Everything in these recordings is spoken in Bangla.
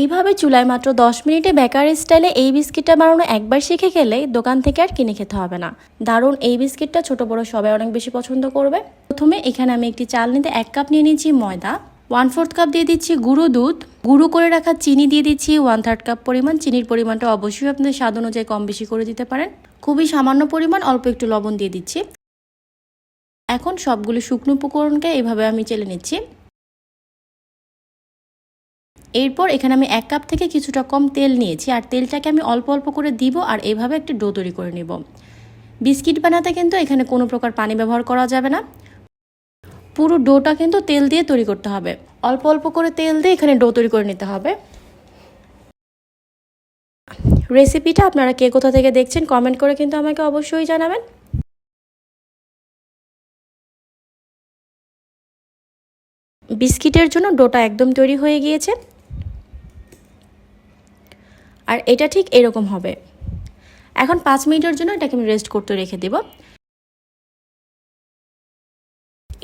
এইভাবে চুলায় মাত্র 10 মিনিটে বেকার স্টাইলে এই বিস্কিটটা বানানো একবার শিখে গেলে দোকান থেকে আর কিনে খেতে হবে না। দারুণ এই বিস্কিটটা ছোট বড় সবাই অনেক বেশি পছন্দ করবে। প্রথমে এখানে আমি একটি চাল নিতে এক কাপ নিয়ে নিয়েছি ময়দা ওয়ান ফোর্থ কাপ দিয়ে দিচ্ছি গুঁড়ো দুধ, গুঁড়ো করে রাখা চিনি দিয়ে দিচ্ছি ওয়ান থার্ড কাপ পরিমাণ। চিনির পরিমাণটা অবশ্যই আপনাদের স্বাদ অনুযায়ী কম বেশি করে দিতে পারেন। খুবই সামান্য পরিমাণ অল্প একটু লবণ দিয়ে দিচ্ছি। এখন সবগুলো শুকনো উপকরণকে এইভাবে আমি চেলে নিচ্ছি। এরপর এখানে আমি এক কাপ থেকে কিছুটা কম তেল নিয়েছি, আর তেলটাকে আমি অল্প অল্প করে দিব আর এইভাবে একটি ডো তৈরি করে নেব। বিস্কিট বানাতে কিন্তু এখানে কোনো প্রকার পানি ব্যবহার করা যাবে না। পুরো ডোটা কিন্তু তেল দিয়ে তৈরি করতে হবে। অল্প অল্প করে তেল দিয়ে এখানে ডো তৈরি করে নিতে হবে। রেসিপিটা আপনারা কে কোথা থেকে দেখছেন কমেন্ট করে কিন্তু আমাকে অবশ্যই জানাবেন। বিস্কিটের জন্য ডোটা একদম তৈরি হয়ে গিয়েছে। আর এটা ঠিক এরকম হবে। এখন পাঁচ মিনিটের জন্য এটাকে আমি রেস্ট করতে রেখে দেব।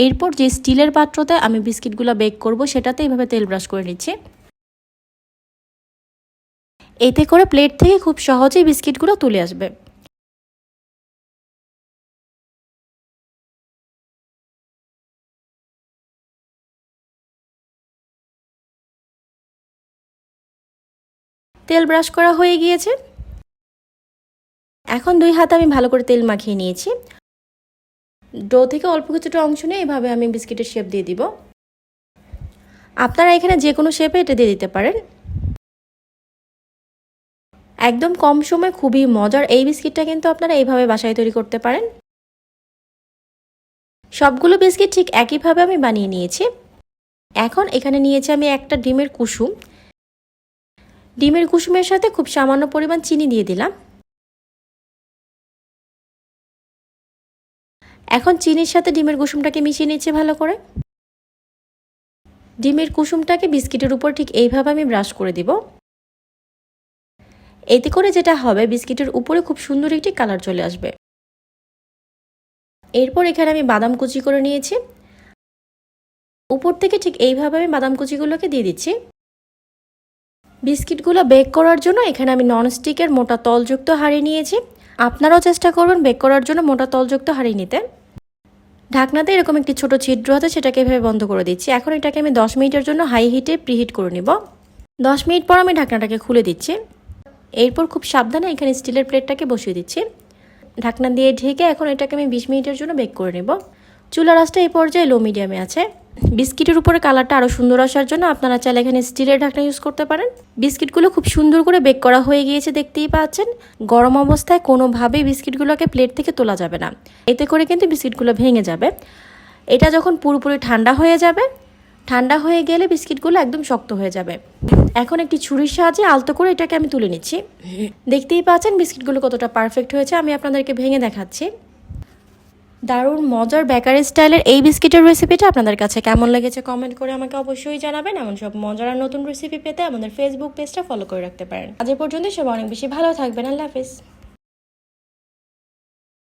এরপর যে স্টিলের পাত্রতে আমি বিস্কিটগুলো বেক করব, সেটাতে এইভাবে তেল ব্রাশ করে নিচ্ছি। এতে করে প্লেট থেকে খুব সহজেই বিস্কিটগুলো তুলে আসবে। তেল ব্রাশ করা হয়ে গিয়েছে। এখন দুই হাতে আমি ভালো করে তেল মাখিয়ে নিয়েছি। ডো থেকে অল্প কিছুটা অংশ নিয়ে এইভাবে আমি বিস্কিটের শেপ দিয়ে দিব। আপনারা এখানে যে কোনো শেপে এটা দিয়ে দিতে পারেন। একদম কম সময় খুবই মজার এই বিস্কিটটা কিন্তু আপনারা এইভাবে বাসায় তৈরি করতে পারেন। সবগুলো বিস্কিট ঠিক একইভাবে আমি বানিয়ে নিয়েছি। এখন এখানে নিয়েছি আমি একটা ডিমের কুসুম। ডিমের কুসুমের সাথে খুব সামান্য পরিমাণ চিনি দিয়ে দিলাম। এখন চিনির সাথে ডিমের কুসুমটাকে মিশিয়ে নিচ্ছে ভালো করে। ডিমের কুসুমটাকে বিস্কিটের উপর ঠিক এইভাবে আমি ব্রাশ করে দিব। এতে করে যেটা হবে, বিস্কিটের উপরে খুব সুন্দর একটি কালার চলে আসবে। এরপর এখানে আমি বাদাম কুচি করে নিয়েছি। উপর থেকে ঠিক এইভাবে আমি বাদাম কুচিগুলোকে দিয়ে দিচ্ছি। বিস্কিটগুলো বেক করার জন্য এখানে আমি ননস্টিকের মোটা তলযুক্ত হাঁড়ি নিয়েছি। আপনারাও চেষ্টা করবেন বেক করার জন্য মোটা তলযুক্ত হাঁড়ি নিতে। ঢাকনাতে এরকম একটি ছোট ছিদ্র আছে, সেটাকে এভাবে বন্ধ করে দিচ্ছি। এখন এটাকে আমি দশ মিনিটের জন্য হাই হিটে প্রিহিট করে নিব। দশ মিনিট পর আমি ঢাকনাটাকে খুলে দিচ্ছি। এরপর খুব সাবধানে এখানে স্টিলের প্লেটটাকে বসিয়ে দিচ্ছি। ঢাকনা দিয়ে ঢেকে এখন এটাকে আমি বিশ মিনিটের জন্য বেক করে নেব। চুলা রাসটা এই পর্যায়ে লো মিডিয়ামে আছে। বিস্কিটের উপরে কালারটা আরও সুন্দর আসার জন্য আপনারা চাইলে এখানে স্টিলের ঢাকনা ইউজ করতে পারেন। বিস্কিটগুলো খুব সুন্দর করে বেক করা হয়ে গিয়েছে, দেখতেই পাচ্ছেন। গরম অবস্থায় কোনোভাবেই বিস্কিটগুলোকে প্লেট থেকে তোলা যাবে না। এতে করে কিন্তু বিস্কিটগুলো ভেঙে যাবে। এটা যখন পুরোপুরি ঠান্ডা হয়ে যাবে, ঠান্ডা হয়ে গেলে বিস্কিটগুলো একদম শক্ত হয়ে যাবে। এখন একটি ছুরির সাহায্যে আলতো করে এটাকে আমি তুলে নিচ্ছি। দেখতেই পাচ্ছেন বিস্কিটগুলো কতটা পারফেক্ট হয়েছে, আমি আপনাদেরকে ভেঙে দেখাচ্ছি। দারুণ মজার বেকারি স্টাইলের এই বিস্কিটের রেসিপিটা আপনাদের কাছে কেমন লেগেছে কমেন্ট করে আমাকে অবশ্যই জানাবেন। এমন সব মজার আর নতুন রেসিপি পেতে আমাদের ফেসবুক পেজটা ফলো করে রাখতে পারেন। আজ পর্যন্ত সব অনেক বেশি ভালো থাকবেন। আল্লাহ হাফিজ।